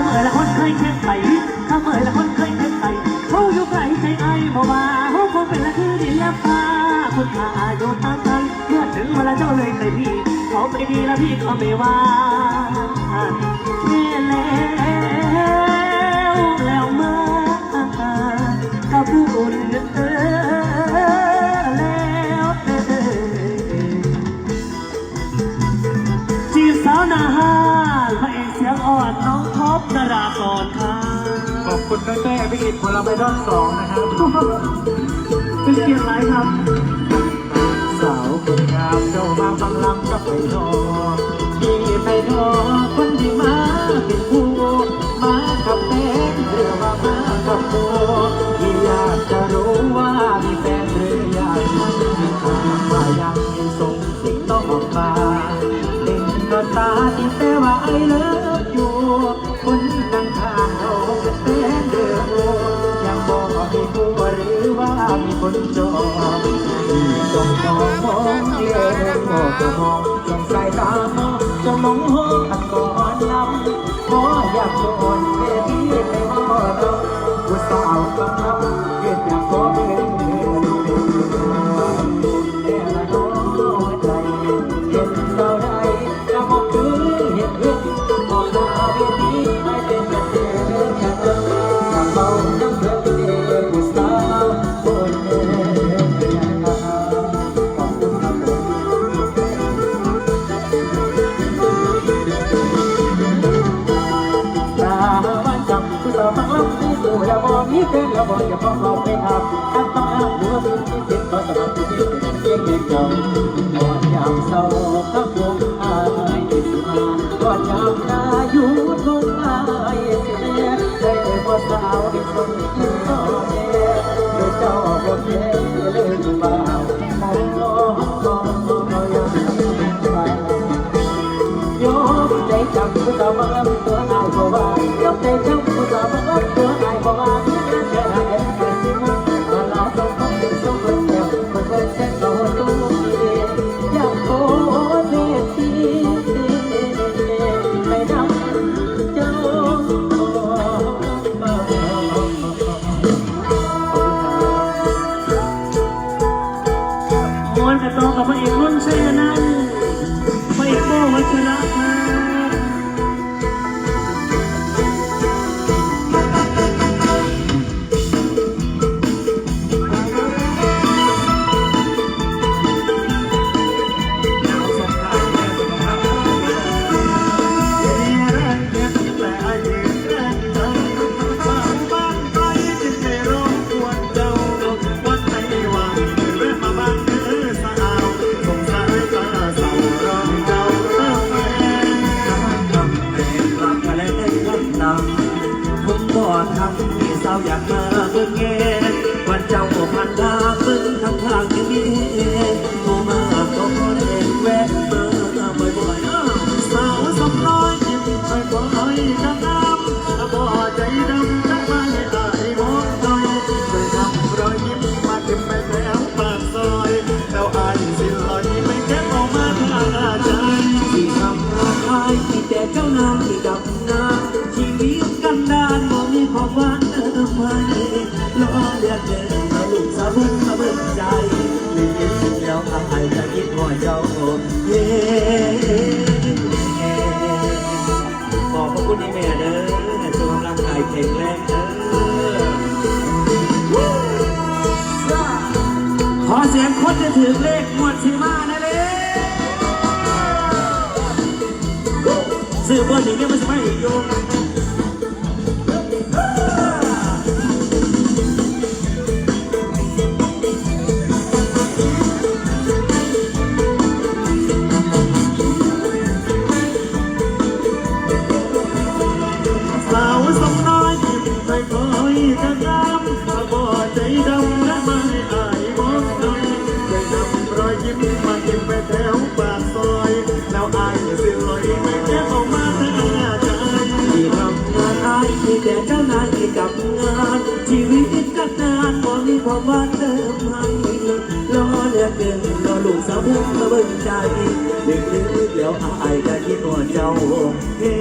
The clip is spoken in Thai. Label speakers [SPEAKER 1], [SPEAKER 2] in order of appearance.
[SPEAKER 1] ำเอ่ยละคนเคยเช็ดไข่คำเอ่ยละคนเคยเช็ดไข่เขาอยู่ไกลใจไอ้บอว่าเขาคงเป็นละคือดินและฟ้าคุณค่าอายู่ต่างกันเมื่อถึงเวลาเจ้าเลยใส่พี่เขาไม่ดีแล้วพี่ก็ไม่ว่าเชื่แล้วแล้วมาถ้าพูดเออแล้วเออจีบสาวนาฮาพระเอกเสียงอ่อนน้อง นารากรครับ
[SPEAKER 2] ขอบคุณแม่แม่พี่อิฐผลไม้ดอนสองนะครับ
[SPEAKER 1] เป็นเกียรติไรครับ
[SPEAKER 2] สาวคนงามเจ้ามาบังลังกับไปทอพี่ไปทอคนที่มาเป็นผู้มากับแฟนหรือว่ามากับผัวที่อยากจะรู้ว่ามีแฟนหรือยังว่ายังมีส่งสิ่งต้องออกมาเล่นก็ตาที่แปลว่าไอเลิฟอยู่ค นข้างๆเราจะเป็นแฟนหรือยังบอกให้ผัวหรือว่ามีคนจองจ้องมองมองเลี้ยวมองจะมองจ้องสายตามองจะมองห้องอันก่อนลำขออยากโดนเบบี้ไปมอเราผู้สาวกำลัง ล้วบอกมีเกินแล้วบอกอย่าบอกเราไปทำถ้าต้องห้ามหรือว่ามีที่เจ็บก็สมัครที่นเป็นเพียงเด็กเก่าก่อนยามเศร้าข้าพงอายสิมาก่อนยามนาอยู่ทงอายสิแม่ได้แต่พอสาวที่คนที่ต่อแย่โดยเจ้าบอกแย่เลยบ่าวมองน้องน้องน้องยังไปยกใจจับผู้สามาวอยากมาเบิ่งแง ขอเสียงคนจะถือเลขหมวดสีมานะเลยซื้อเบอร์หนึ่งเนี่ยมันจะไม่อีกโยม ลูกสาวเพิ่งมาเบิ่งใจลึกลึกแล้วอายก็คิดว่าเจ้าเฮ้